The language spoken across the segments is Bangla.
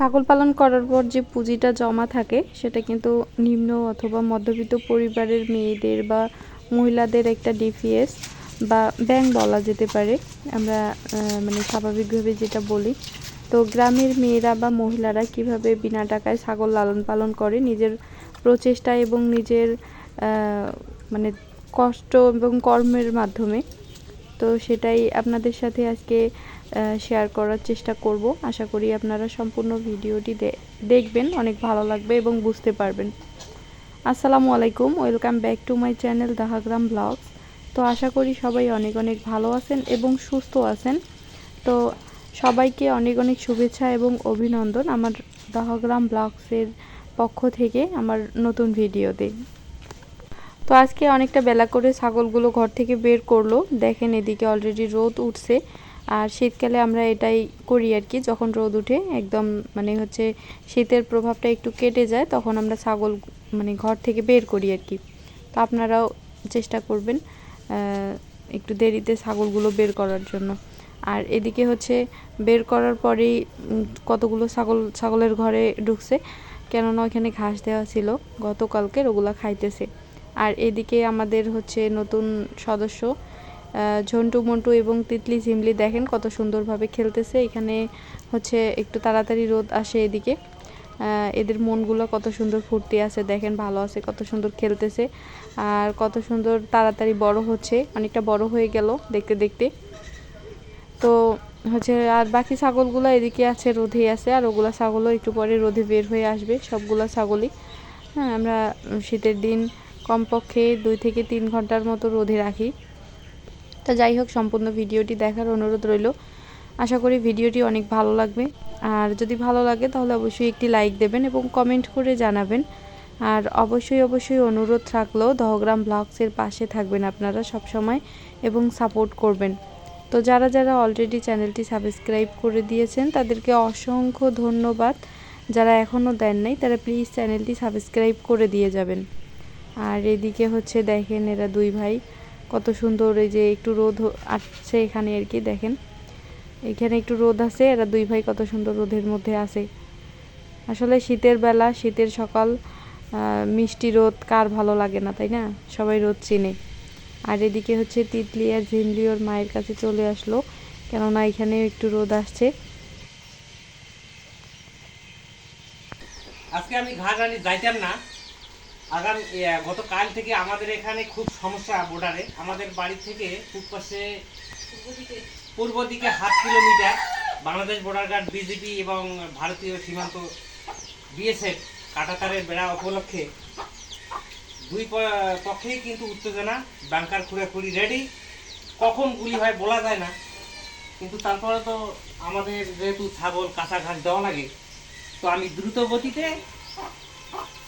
ছাগল পালন করার পর যে পুঁজিটা জমা থাকে, সেটা কিন্তু নিম্ন অথবা মধ্যবিত্ত পরিবারের মেয়েদের বা মহিলাদের একটা ডিপিএস বা ব্যাংক বলা যেতে পারে। আমরা মানে স্বাভাবিকভাবে যেটা বলি, তো গ্রামের মেয়েরা বা মহিলারা কীভাবে বিনা টাকায় ছাগল লালন পালন করে, নিজের প্রচেষ্টা এবং নিজের মানে কষ্ট এবং কর্মের মাধ্যমে তো সেটাই আপনাদের সাথে আজকে শেয়ার করার চেষ্টা করব। আশা করি আপনারা সম্পূর্ণ ভিডিওটি দেখবেন, অনেক ভালো লাগবে এবং বুঝতে পারবেন। আসসালামু আলাইকুম, welcome back to my channel Dahagram blogs. তো আশা করি সবাই অনেক অনেক ভালো আছেন এবং সুস্থ আছেন। তো সবাইকে অনেক অনেক শুভেচ্ছা এবং অভিনন্দন আমার দাহাগ্রাম ব্লগসের পক্ষ থেকে, আমার নতুন ভিডিওতে। তো আজকে অনেকটা বেলা করে ছাগলগুলো ঘর থেকে বের করল। দেখেন এদিকে অলরেডি রোদ উঠছে। আর শীতকালে আমরা এটাই করি আর কি, যখন রোদ উঠে একদম মানে হচ্ছে শীতের প্রভাবটা একটু কেটে যায়, তখন আমরা ছাগল মানে ঘর থেকে বের করি আর কি। তো আপনারাও চেষ্টা করবেন একটু দেরিতে ছাগলগুলো বের করার জন্য। আর এদিকে হচ্ছে বের করার পরেই কতগুলো ছাগল, ছাগলের ঘরে ঢুকছে, কেননা ওখানে ঘাস দেওয়া ছিল, গতকালকের ওগুলা খাইতেছে। আর এদিকে আমাদের হচ্ছে নতুন সদস্য ঝন্টু মন্টু এবং তিতলি ঝিমলি দেখেন কত সুন্দরভাবে খেলতেছে। এখানে হচ্ছে একটু তাড়াতাড়ি রোদ আসে এদিকে। এদের মনগুলো কত সুন্দর ফুর্তি আছে, দেখেন ভালো আছে, কত সুন্দর খেলতেছে। আর কত সুন্দর তাড়াতাড়ি বড় হচ্ছে, অনেকটা বড় হয়ে গেল দেখতে দেখতে। তো হচ্ছে আর বাকি ছাগলগুলো এদিকে আছে রোদে আছে, আর ওগুলা ছাগলও একটু পরে রোদে বের হয়ে আসবে, সবগুলো ছাগলই। হ্যাঁ আমরা শীতের দিন কমপক্ষে দুই থেকে তিন ঘণ্টার মতো রোদে রাখি। তো যাই হোক, সম্পূর্ণ ভিডিওটি দেখার অনুরোধ রইল। আশা করি ভিডিওটি অনেক ভালো লাগবে। আর যদি ভালো লাগে, তাহলে অবশ্যই একটি লাইক দেবেন এবং কমেন্ট করে জানাবেন। আর অবশ্যই অবশ্যই অনুরোধ থাকল দহগ্রাম ব্লগসের পাশে থাকবেন আপনারা সব সময় এবং সাপোর্ট করবেন। তো যারা যারা অলরেডি চ্যানেলটি সাবস্ক্রাইব করে দিয়েছেন, তাদেরকে অসংখ্য ধন্যবাদ। যারা এখনও দেন নাই, তারা প্লিজ চ্যানেলটি সাবস্ক্রাইব করে দিয়ে যাবেন। আর এদিকে হচ্ছে দেখেন এরা দুই ভাই। কত সুন্দর এই যে একটু রোদ আসছে এখানে আর কি, দেখেন। এখানে একটু রোদ আছে, এরা দুই ভাই কত সুন্দর রোদের মধ্যে আছে। আসলে শীতের বেলা, শীতের সকাল মিষ্টি রোদ কার ভালো লাগে না, তাই না? সবাই রোদ চিনে। আর এদিকে হচ্ছে তিতলি আর ঝিমলি ওর মায়ের কাছে চলে আসলো, কেননা এখানে একটু রোদ আসছে। আজকে আমি ঘাট আনি যাইতাম না আগাম গতকাল থেকে আমাদের এখানে খুব সমস্যা বর্ডারে আমাদের বাড়ি থেকে পূব পাশে পূর্ব দিকে half kilometre, Bangladesh border guard BJP এবং ভারতীয় সীমান্ত বিএসএফ কাটাতারের বেড়া উপলক্ষে। দুই পক্ষেই কিন্তু উত্তেজনা বাংকার খুঁড়াখুড়ি রেডি কখন গুলি হয় বলা যায় না, কিন্তু তারপরে তো আমাদের যেহেতু ছাগল, কাঁচা ঘাস দেওয়া লাগে, তো আমি দ্রুত গতিতে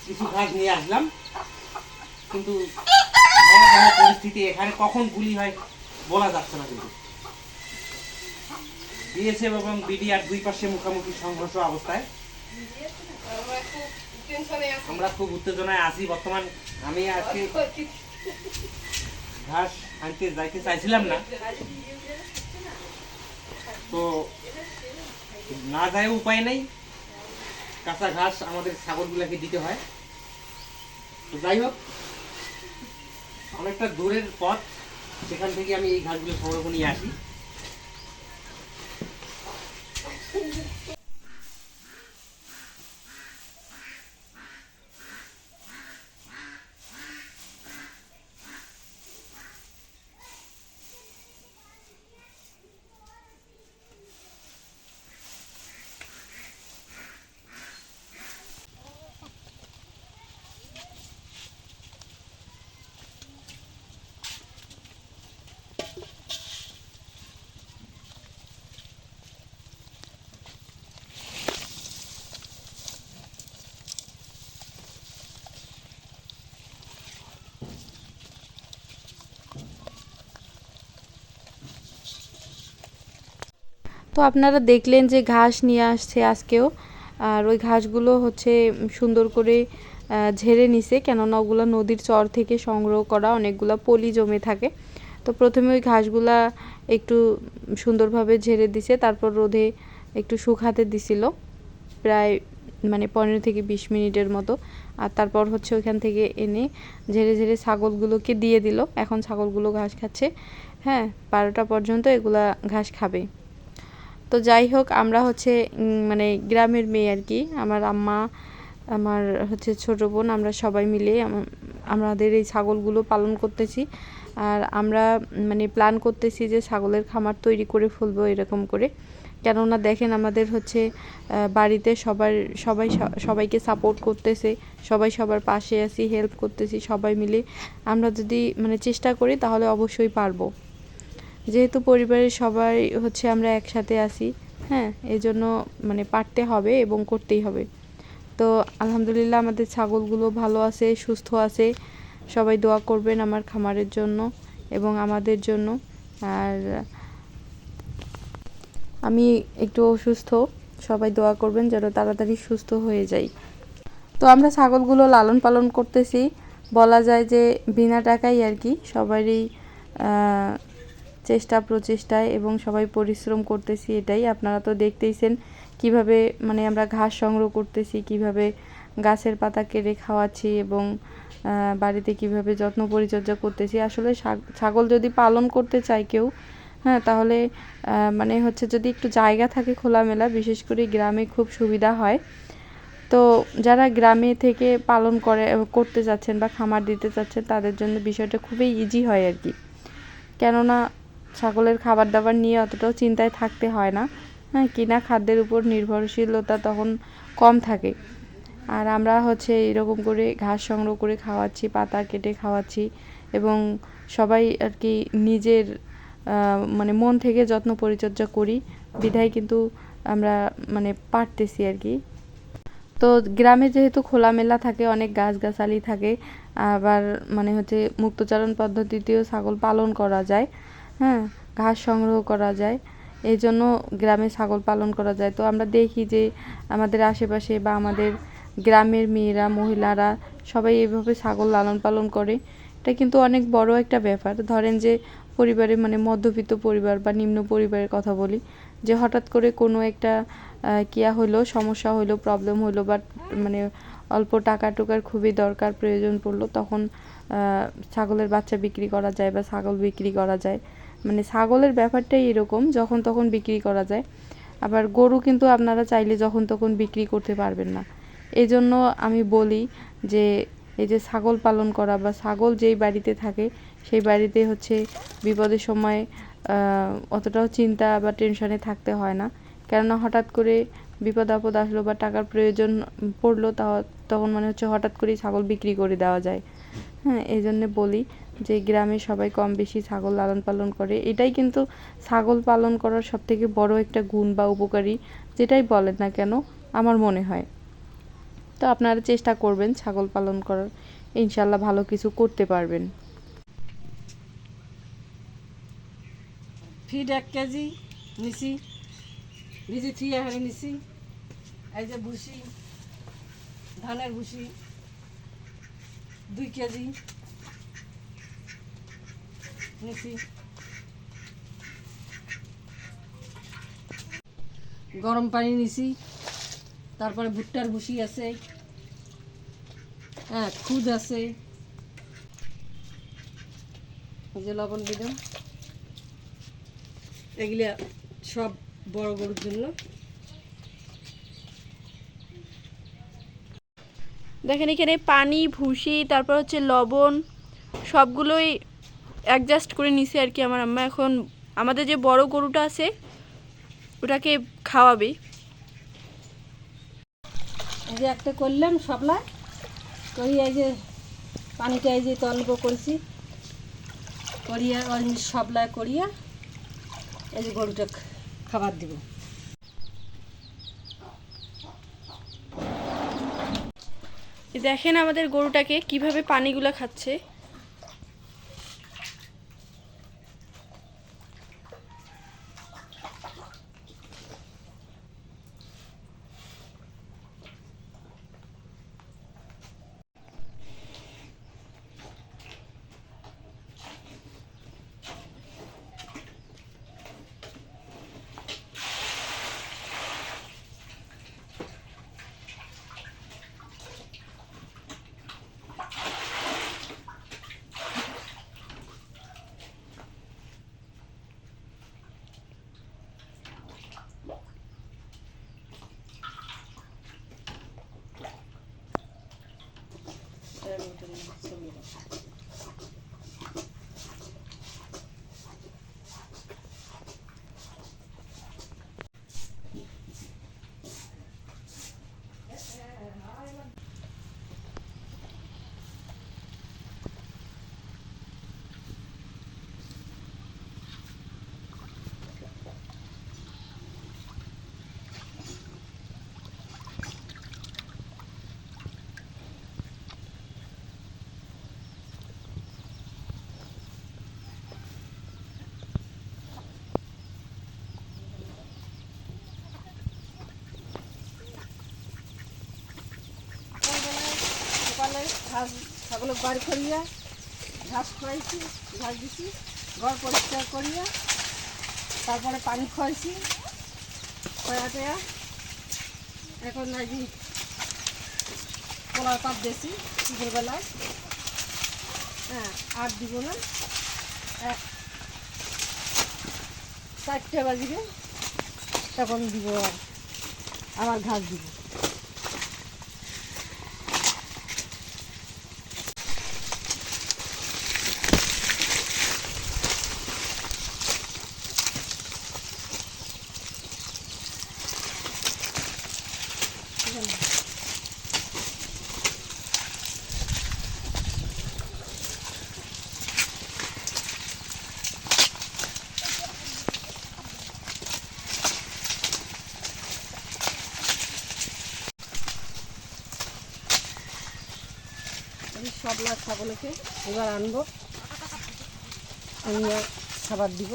কিছু ঘাস নিয়ে আসলাম। কিন্তু পরিস্থিতি এখানে কখন গুলি হয় বলা যাচ্ছে না কিন্তু। বিএসএফ এবং বিডিআর দুই পাশে মুখোমুখি সংঘর্ষ অবস্থায়। আমরা খুব উত্তেজনায় আছি। বর্তমান আমি আজকে ঘাস আনতে যাইতে চাইছিলাম না। তো না যায় উপায় নেই। কাঁচা ঘাস আমাদের ছাগলগুলোকে দিতে হয়। তো যাই হোক, অনেকটা দূরের পথ, সেখান থেকে আমি এই ঘাসগুলো সংগ্রহ নিয়ে আসি। আপনারা দেখলেন যে ঘাস নিয়ে আসছে আজকেও, আর ওই ঘাসগুলো হচ্ছে সুন্দর করে ঝেড়ে নিছে, কেননা ওগুলো নদীর চর থেকে সংগ্রহ করা অনেকগুলো পলি জমে থাকে। তো প্রথমে ওই ঘাসগুলা একটু সুন্দরভাবে ঝেড়ে দিছে, তারপর রোদে একটু শুকাতে দিছিল, প্রায় মানে পনেরো থেকে বিশ মিনিটের মতো। আর তারপর হচ্ছে ওইখান থেকে এনে ঝেড়ে ঝেড়ে ছাগলগুলোকে দিয়ে দিল। এখন ছাগলগুলো ঘাস খাচ্ছে। হ্যাঁ বারোটা পর্যন্ত এগুলা ঘাস খাবে। তো যাই হোক, আমরা হচ্ছে মানে গ্রামের মেয়ে আর কি। আমার আম্মা, আমার হচ্ছে ছোট বোন, আমরা সবাই মিলে আমাদের এই ছাগলগুলো পালন করতেছি। আর আমরা মানে প্ল্যান করতেছি যে ছাগলের খামার তৈরি করে ফেলব এরকম করে। কেননা দেখেন আমাদের হচ্ছে বাড়িতে সবার, সবাই সবাইকে সাপোর্ট করতেছে, সবাই সবার পাশে আছি হেল্প করতেছি সবাই মিলে। আমরা যদি মানে চেষ্টা করি তাহলে অবশ্যই পারব। যেহেতু পরিবারের সবাই হচ্ছে আমরা একসাথে আছি হ্যাঁ এই জন্য মানে পারতে হবে এবং করতেই হবে। তো আলহামদুলিল্লাহ আমাদের ছাগলগুলো ভালো আছে, সুস্থ আছে। সবাই দোয়া করবেন আমার খামারের জন্য এবং আমাদের জন্য। আর আমি একটু অসুস্থ, সবাই দোয়া করবেন যেন তাড়াতাড়ি সুস্থ হয়ে যাই। তো আমরা ছাগলগুলো লালন পালন করতেছি। বলা যায় যে বিনা টাকাই আর কি সবারই চেষ্টা, প্রচেষ্টায় এবং সবাই পরিশ্রম করতেছি এটাই। আপনারা তো দেখতেইছেন কীভাবে মানে আমরা ঘাস সংগ্রহ করতেছি, কীভাবে গাছের পাতা কেটে খাওয়াচ্ছি এবং বাড়িতে কীভাবে যত্ন পরিচর্যা করতেছি। আসলে ছাগ- ছাগল যদি পালন করতে চায় কেউ হ্যাঁ তাহলে মানে হচ্ছে যদি একটু জায়গা থাকে খোলামেলা, বিশেষ করে গ্রামে খুব সুবিধা হয়। তো যারা গ্রামে থেকে পালন করে করতে যাচ্ছেন বা খামার দিতে চাচ্ছেন তাদের জন্য বিষয়টা খুবই ইজি হয় আর কি। কেননা ছাগলের খাবার দাবার নিয়ে অতটাও চিন্তায় থাকতে হয় না। হ্যাঁ কিনা খাদ্যের উপর নির্ভরশীলতা তখন কম থাকে। আর আমরা হচ্ছে এরকম করে ঘাস সংগ্রহ করে খাওয়াচ্ছি, পাতা কেটে খাওয়াচ্ছি এবং সবাই আর কি নিজের মানে মন থেকে যত্ন পরিচর্যা করি। বিধায় কিন্তু আমরা মানে পারতেছি আর কি। তো গ্রামে যেহেতু খোলামেলা থাকে, অনেক গাছগাছালি থাকে, আবার মানে হচ্ছে মুক্তচারণ পদ্ধতিতেও ছাগল পালন করা যায়। হ্যাঁ ঘাস সংগ্রহ করা যায়। এই জন্য গ্রামে ছাগল পালন করা যায়। তো আমরা দেখি যে আমাদের আশেপাশে বা আমাদের গ্রামের মেয়েরা, মহিলারা সবাই এইভাবে ছাগল লালন পালন করে। এটা কিন্তু অনেক বড় একটা ব্যাপার। ধরেন যে পরিবারে মানে মধ্যবিত্ত পরিবার বা নিম্ন পরিবারের কথা বলি, যে হঠাৎ করে কোনো একটা কিয়া হইল সমস্যা হইল প্রবলেম হইল বা মানে অল্প টাকা টুকার খুবই দরকার, প্রয়োজন পড়ল, তখন ছাগলের বাচ্চা বিক্রি করা যায় বা ছাগল বিক্রি করা যায়। মানে ছাগলের ব্যাপারটাই এরকম, যখন তখন বিক্রি করা যায়। আবার গরু কিন্তু আপনারা চাইলে যখন তখন বিক্রি করতে পারবেন না। এই জন্য আমি বলি যে, এই যে ছাগল পালন করা বা ছাগল যেই বাড়িতে থাকে, সেই বাড়িতে হচ্ছে বিপদের সময় অতটাও চিন্তা বা টেনশনে থাকতে হয় না। কেননা হঠাৎ করে বিপদ আপদ আসলো বা টাকার প্রয়োজন পড়ল তা তখন মানে হচ্ছে হঠাৎ করেই ছাগল বিক্রি করে দেওয়া যায়। হ্যাঁ এই জন্যে বলি যে গ্রামে সবাই কম বেশি ছাগল লালন পালন করে, এটাই কিন্তু ছাগল পালন করার সব থেকে বড় একটা গুণ বা উপকারী, যেটাই বলেন না কেন, আমার মনে হয়। তো আপনারা চেষ্টা করবেন ছাগল পালন করার ইনশাল্লাহ ভালো কিছু করতে পারবেন। ফিড এক কেজি নিছি, নিজে থিয়ে হারে নিছি, এই যে ভুসি, ধানের ভুসি, দুই কেজি। গরম পানি নিছি, তারপরে ভুট্টার ভুসি আছে হ্যাঁ খুদ আছে। যে লবণ দিলাম এগুলা সব বড় গরুর জন্য। দেখেন এখানে পানি, ভুসি, তারপর হচ্ছে লবণ, সবগুলোই অ্যাডজাস্ট করে নিছে আর কি আমার আম্মা। এখন আমাদের যে বড় গরুটা আছে ওটাকে খাওয়াবে। এই যে একটা করলাম সবলা। করি এই যে পানিটা এই যে তল্প করেছি। করিয়া ওই সবলা করিয়া এই যে গরুটা খাবার দিব। দেখেন আমাদের গরুটাকে কীভাবে পানিগুলো খাচ্ছে। 我们这里没有。ঘাস, ছাগলের বাড়ি করিয়া, ঘাস খাইছি ঘাস দিছি, ঘর পরিষ্কার করিয়া, তারপরে পানি খাইছি খয়া টয়া এখন নাকি পোলার পাত দিয়েছি দুপুরবেলায় হ্যাঁ আর দিব না। চারটে বাজিবে, তখন দিব আর। আবার ঘাস দিব। সব লাখ ছাগলকে এবার আনব। আনিয়ে খাবার দিব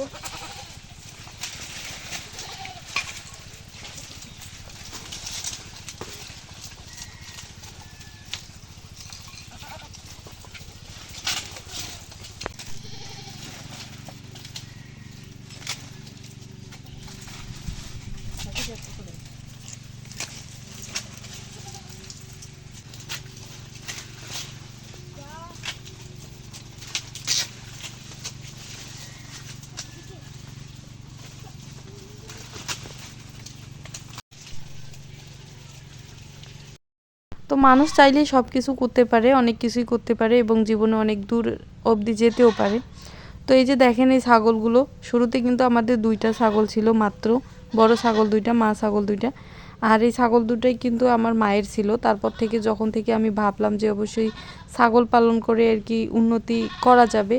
তো মানুষ চাইলেই সব কিছু করতে পারে, অনেক কিছুই করতে পারে এবং জীবনে অনেক দূর অবধি যেতেও পারে। তো এই যে দেখেন এই ছাগলগুলো, শুরুতে কিন্তু আমাদের দুইটা ছাগল ছিল মাত্র, বড় ছাগল দুইটা, মা ছাগল দুইটা। আর এই ছাগল দুটাই কিন্তু আমার মায়ের ছিল। তারপর থেকে যখন থেকে আমি ভাবলাম যে অবশ্যই ছাগল পালন করে আর কি উন্নতি করা যাবে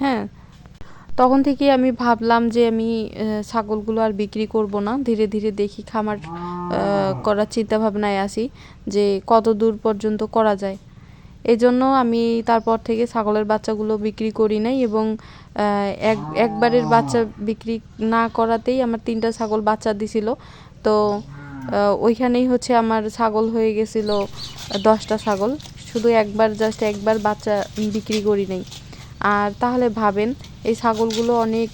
হ্যাঁ তখন থেকেই আমি ভাবলাম যে আমি ছাগলগুলো আর বিক্রি করব না। ধীরে ধীরে দেখি খামার করার চিন্তা ভাবনায় আসি যে কত দূর পর্যন্ত করা যায়। এই জন্য আমি তারপর থেকে ছাগলের বাচ্চাগুলো বিক্রি করি নাই এবং এক একবারের বাচ্চা বিক্রি না করাতেই আমার তিনটা ছাগল বাচ্চা দিছিল। তো ওইখানেই হচ্ছে আমার ছাগল হয়ে গেছিল দশটা ছাগল। শুধু একবার জাস্ট একবার বাচ্চা বিক্রি করি নাই। আর তাহলে ভাবেন, এই ছাগলগুলো অনেক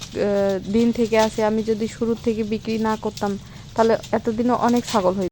দিন থেকে আছে আমি যদি শুরুর থেকে বিক্রি না করতাম, তাহলে এতদিনও অনেক ছাগল হয়ে